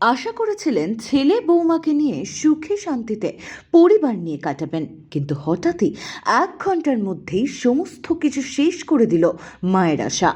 আশা করেছিলেন ছেলে বৌমাকে নিয়ে সুখে শান্তিতে পরিবার নিয়ে কাটাবেন, কিন্তু হঠাৎই এক ঘণ্টার মধ্যেই সমস্ত কিছু শেষ করে দিল মায়ের আশা।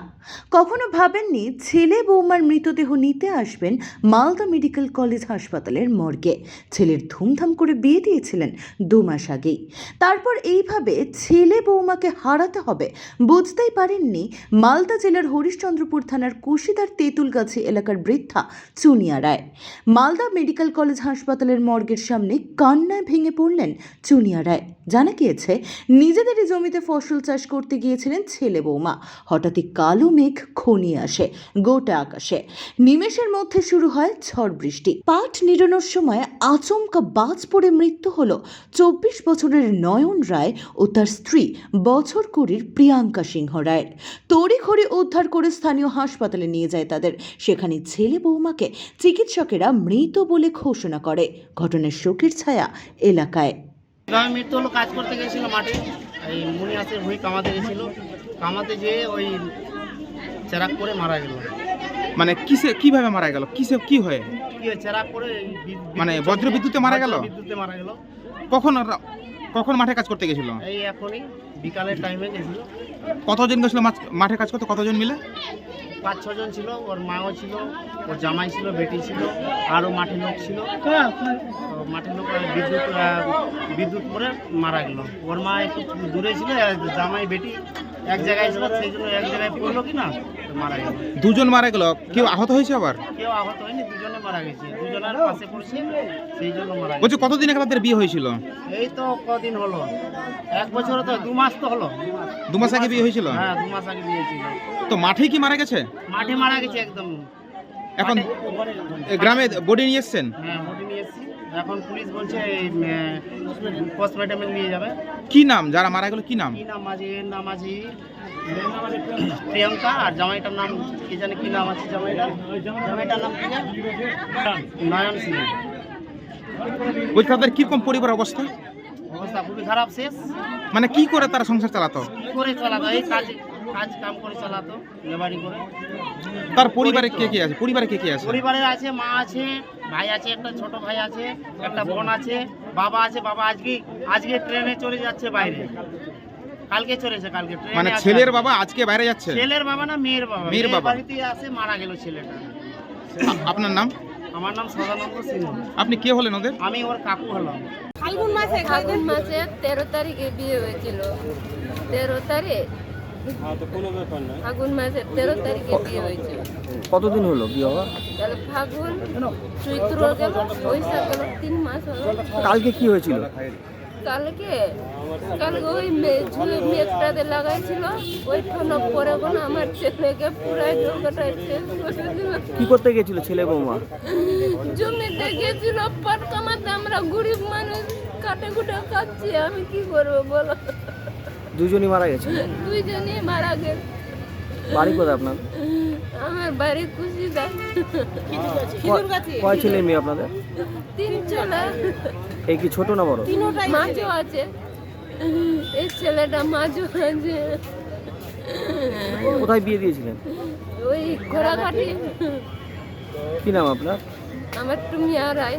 কখনো ভাবেননি ছেলে বৌমার মৃতদেহ নিতে আসবেন মালদা মেডিকেল কলেজ হাসপাতালের মর্গে। ছেলের ধুমধাম করে বিয়ে দিয়েছিলেন দু মাস আগেই। তারপর এইভাবে ছেলে বৌমাকে হারাতে হবে বুঝতেই পারেননি মালদা জেলার হরিশ্চন্দ্রপুর থানার কুশিদার তেঁতুলগাছি এলাকার বৃদ্ধা চুনিয়া রায়। মালদা মেডিকেল কলেজ হাসপাতালের মর্গের সামনে কান্নায় ভেঙে পড়লেন চুনিয়া রায়। জানা গিয়েছে নিজেদেরই জমিতে ফসল চাষ করতে গিয়েছিলেন ছেলে বৌমা। হঠাৎই কালো মেঘ খনি আসে গোটা আকাশে। নিমেষের মধ্যে শুরু হয় ঝড় বৃষ্টি। পাট নিড়ানোর সময় আচমকা বাজ পড়ে মৃত্যু হল চব্বিশ বছরের নয়ন রায় ও তার স্ত্রী বছর কুড়ির প্রিয়াঙ্কা সিংহ রায়ের। তড়িঘড়ি উদ্ধার করে স্থানীয় হাসপাতালে নিয়ে যায় তাদের। সেখানে ছেলে বৌমাকে চিকিৎসকেরা মৃত বলে ঘোষণা করে। ঘটনার শোকের ছায়া এলাকায়। গ্রামে মৃত্যু হলো কাজ করতে গেছিল মাঠে। এই মুনিয়াসের ভুঁই কামাতে গেছিল কামাতে যেয়ে ওই চেরাক করে মারা গেল। মানে কিসে কীভাবে মারা গেল? কিসে কি হয়ে? করে মানে বিদ্যুৎ- বজ্রবিদ্যুতে মারা গেল? বিদ্যুতে মারা গেল। কখন কখন মাঠে কাজ করতে গেছিল? এই এখনই বিকালের টাইমে গেছিল। কতজন গেছিল মাঠে কাজ করতে? কতজন মিলে? পাঁচ ছজন ছিল। ওর মাও ছিল ওর জামাই ছিল বেটি ছিল আরও মাঠে লোক ছিল। মাঠে লোক বিদ্যুৎ বিদ্যুৎ পরে মারা গেল। ওর মা একটু দূরে ছিল জামাই বেটি এক জায়গায় ছিল সেই জন্য এক জায়গায় পড়ল কি না মারা গেল দুজন মারা গেল? কেউ আহত হয়েছে আবার? কেউ আহত হয়নি দুজনে মারা গেছে। দুজনের পাশে পড়ছে সেই জন্য মারা বলছি কতদিন আগে তাদের বিয়ে হয়েছিল? এই তো কদিন হলো। এক বছর তো দু মাস তো হলো। দু মাস আগে বিয়ে হয়েছিল? হ্যাঁ দু মাস আগে বিয়ে ছিল তো মাঠেই কি মারা গেছে? মাঠে মারা গেছে একদম। এখন গ্রামে বডি নিয়ে এসছেন? হ্যাঁ মোটি নিয়ে এসেছি। এখন পুলিশ বলছে পোস্টমর্টমে নিয়ে যাবে। কি নাম? যারা মারা গেল কি নাম? কি নাম এর নাম আছে প্রিয়ঙ্কা আর জামাইটার নাম কি জানে কি নাম আছে জামাইটা জামাইটার নাম কি? নয়ন সিং। বলছি তাদের কীরকম পরিবার অবস্থা? অবস্থা খুবই খারাপ শেষ। মানে কি করে তারা সংসার চালাতো? কি করে চালাতো? এই কাজ কাজ কাম করে চালাতো লেবারি করে। তার পরিবারে কে কে আছে? পরিবারে কে কে আছে? পরিবারের আছে মা আছে ভাই আছে একটা ছোট ভাই আছে একটা বোন আছে বাবা আছে বাবা আজকে আজকে ট্রেনে চলে যাচ্ছে বাইরে। কালকে চলেছে কালকে ট্রেনে মানে ছেলের বাবা আজকে বাইরে যাচ্ছে? ছেলের বাবা না মেয়ের বাবা। মেয়ের বাবা। বাড়িতে আসে মারা গেল ছেলেটা। আপনার নাম? আমার নাম সদানন্দ সিংহ। আপনি কে হলেন ওদের? আমি ওর কাকু হলাম। ফাল্গুন মাসে ফাল্গুন মাসে তেরো তারিখে বিয়ে হয়েছিল। তেরো তারিখ ফাগুন মাসে তেরো তারিখে বিয়ে হয়েছিল কতদিন হলো বিয়ে হওয়া তাহলে ফাগুন চৈত্র গেল বৈশাখ গেল তিন মাস হলো। কালকে কি হয়েছিল? কালকে কালকে ওই ঝুলে মেঘটাতে লাগাইছিল। ওই ঠান্ডা পরে কোনো আমার ছেলেকে পুরাই জলকাটায় শেষ করে দিল কি করতে গেছিল ছেলে বৌমা? জমিতে গেছিল পাট কামাতে আমরা গরিব মানুষ কাটে কুটে খাচ্ছি আমি কি করব বলো? দুজনই মারা গেছে? দুইজনই মারা গেছে। বাড়ি কোথায় আপনার? আমার বাড়ি খুশি দেয় ক- কয় ছেলে মেয়ে আপনাদের? তিন ছেলে। এই কি ছোট না বড়? মাঝও আছে। এই ছেলেটা মাঝও আছে। কোথায় বিয়ে দিয়েছিলেন? ওই ঘোড়াঘাটি। কি নাম আপনার? আমার টুমিয়া রায়।